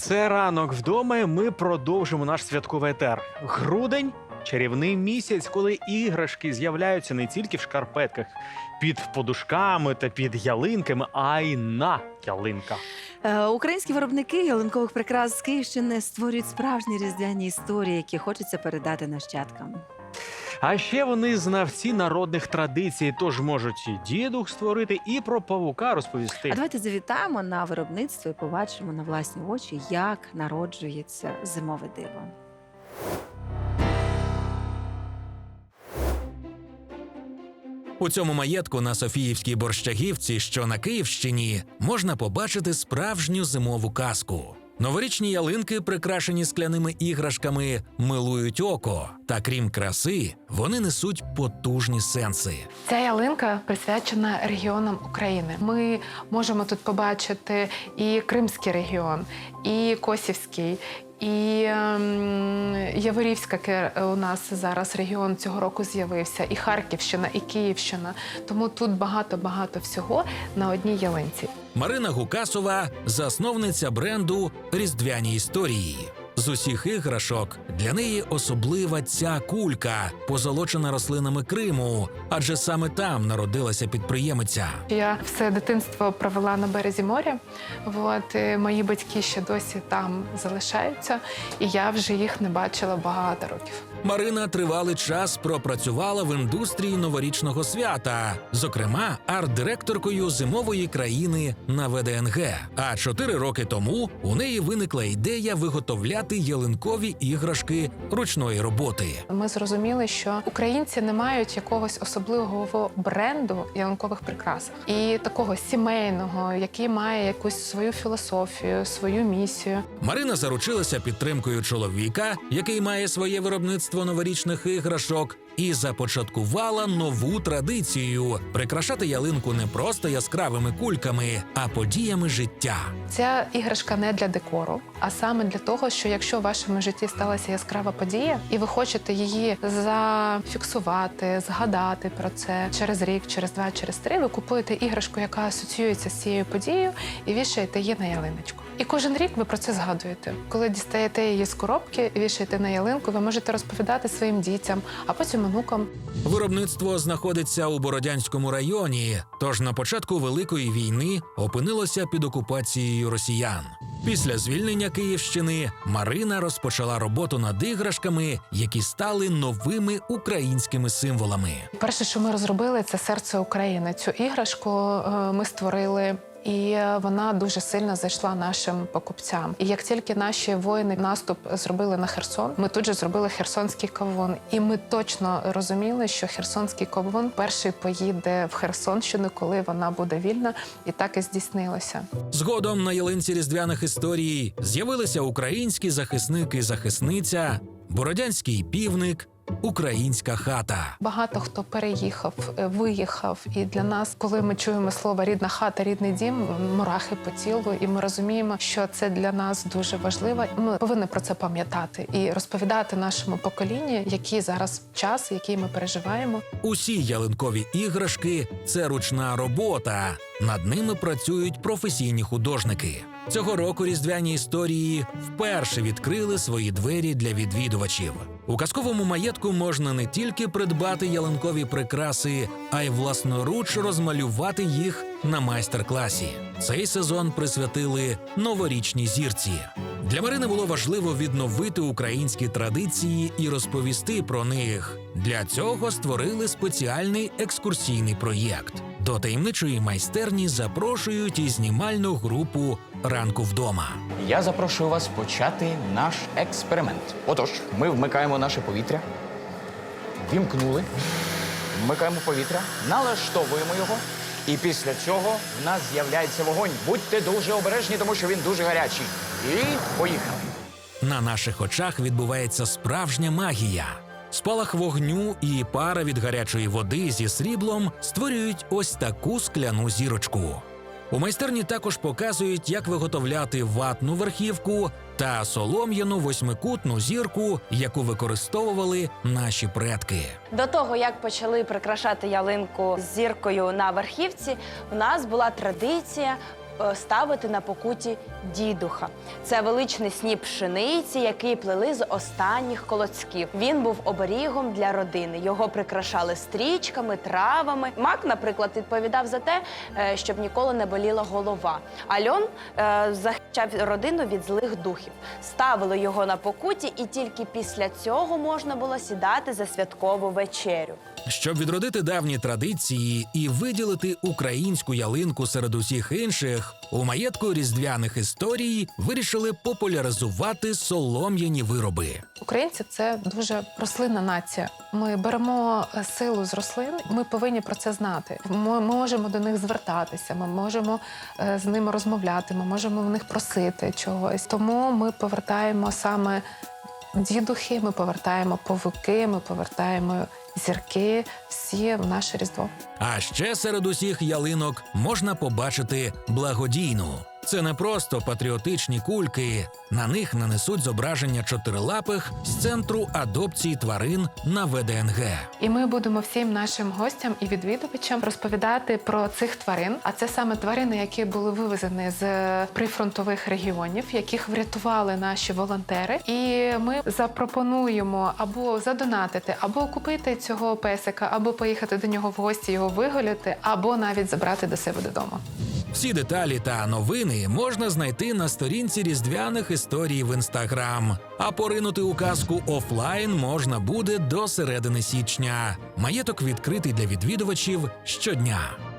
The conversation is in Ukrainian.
Це ранок вдома. Ми продовжимо наш святковий етер. Грудень чарівний місяць, коли іграшки з'являються не тільки в шкарпетках під подушками та під ялинками, а й на ялинках. Е, Українські виробники ялинкових прикрас з Київщини створюють справжні різдвяні історії, які хочеться передати нащадкам. А ще вони знавці народних традицій, тож можуть і дідух створити, і про павука розповісти. А давайте завітаємо на виробництво і побачимо на власні очі, як народжується зимове диво. У цьому маєтку на Софіївській борщагівці, що на Київщині, можна побачити справжню зимову казку. Новорічні ялинки, прикрашені скляними іграшками, милують око. Та крім краси, вони несуть потужні сенси. Ця ялинка присвячена регіонам України. Ми можемо тут побачити і Кримський регіон, і Косівський, і ем, Яворівська у нас зараз регіон цього року з'явився, і Харківщина, і Київщина. Тому тут багато-багато всього на одній ялинці. Марина Гукасова засновниця бренду Різдвяні історії. З усіх іграшок для неї особлива ця кулька, позолочена рослинами Криму, адже саме там народилася підприємиця. Я все дитинство провела на березі моря. От, мої батьки ще досі там залишаються, і я вже їх не бачила багато років. Марина тривалий час пропрацювала в індустрії новорічного свята, зокрема арт-директоркою зимової країни на ВДНГ. А чотири роки тому у неї виникла ідея виготовляти ялинкові іграшки ручної роботи. Ми зрозуміли, що українці не мають якогось особливого бренду ялинкових прикрас і такого сімейного, який має якусь свою філософію, свою місію. Марина заручилася підтримкою чоловіка, який має своє виробництво новорічних іграшок, і започаткувала нову традицію прикрашати ялинку не просто яскравими кульками, а подіями життя. Ця іграшка не для декору, а саме для того, що якщо в вашому житті сталася яскрава подія, і ви хочете її зафіксувати, згадати про це через рік, через два, через три, ви купуєте іграшку, яка асоціюється з цією подією, і вішаєте її на ялиночку. І кожен рік ви про це згадуєте. Коли дістаєте її з коробки вішаєте на ялинку, ви можете розповідати своїм дітям, а потім онукам. Виробництво знаходиться у Бородянському районі, тож на початку Великої війни опинилося під окупацією росіян. Після звільнення Київщини Марина розпочала роботу над іграшками, які стали новими українськими символами. Перше, що ми розробили, це серце України. Цю іграшку е, ми створили. І е, вона дуже сильно зайшла нашим покупцям. І як тільки наші воїни наступ зробили на Херсон, ми тут же зробили херсонський кавун. І ми точно розуміли, що херсонський кавун перший поїде в Херсонщину, коли вона буде вільна, і так і здійснилося. Згодом на ялинці різдвяних історій з'явилися українські захисник і захисниця, бородянський півник, українська хата. Багато хто переїхав, е, виїхав. І для нас, коли ми чуємо слово рідна хата, рідний дім, мурахи по тілу, і ми розуміємо, що це для нас дуже важливо. Ми повинні про це пам'ятати і розповідати нашому поколінню, який зараз час, який ми переживаємо. Усі ялинкові іграшки це ручна робота. Над ними працюють професійні художники. Цього року різдвяні історії вперше відкрили свої двері для відвідувачів. У казковому маєтку можна не тільки придбати ялинкові прикраси, а й власноруч розмалювати їх на майстер-класі. Цей сезон присвятили новорічній зірці. Для Марини було важливо відновити українські традиції і розповісти про них. Для цього створили спеціальний екскурсійний проєкт. До таємничої майстерні запрошують і знімальну групу ранку вдома. Я запрошую вас почати наш експеримент. Отож, ми вмикаємо наше повітря, вімкнули, вмикаємо повітря, налаштовуємо його, і після цього в нас з'являється вогонь. Будьте дуже обережні, тому що він дуже гарячий. І поїхали. На наших очах відбувається справжня магія. Спалах вогню і пара від гарячої води зі сріблом створюють ось таку скляну зірочку. У майстерні також показують, як виготовляти ватну верхівку та солом'яну восьмикутну зірку, яку використовували наші предки. До того, як почали прикрашати ялинку з зіркою на верхівці, у нас була традиція ставити на покуті дідуха. Це величний сніп пшениці, який плели з останніх колоцьків. Він був оберігом для родини. Його прикрашали стрічками, травами. Мак, наприклад, відповідав за те, е, щоб ніколи не боліла голова. А льон е, захищав родину від злих духів. Ставили його на покуті, і тільки після цього можна було сідати за святкову вечерю. Щоб відродити давні традиції і виділити українську ялинку серед усіх інших, у маєтку різдвяних історій вирішили популяризувати солом'яні вироби. Українці це дуже рослинна нація. Ми беремо е, силу з рослин. Ми повинні про це знати. Ми можемо до них звертатися. Ми можемо е, з ними розмовляти. Ми можемо в них просити чогось. Тому ми повертаємо саме дідухи, ми повертаємо павуки, ми повертаємо зірки всі в наше різдво. А ще серед усіх ялинок можна побачити благодійну. Це не просто патріотичні кульки. На них нанесуть зображення чотирилапих з центру адопції тварин на ВДНГ. І ми будемо всім нашим гостям і відвідувачам розповідати про цих тварин. А це саме тварини, які були вивезені з прифронтових регіонів, яких врятували наші волонтери. І ми запропонуємо або задонатити, або купити цього песика, або поїхати до нього в гості, його вигуляти, або навіть забрати до себе додому. Всі деталі та новини можна знайти на сторінці різдвяних історій в інстаграм. А поринути у казку офлайн можна буде до середини січня. Маєток відкритий для відвідувачів щодня.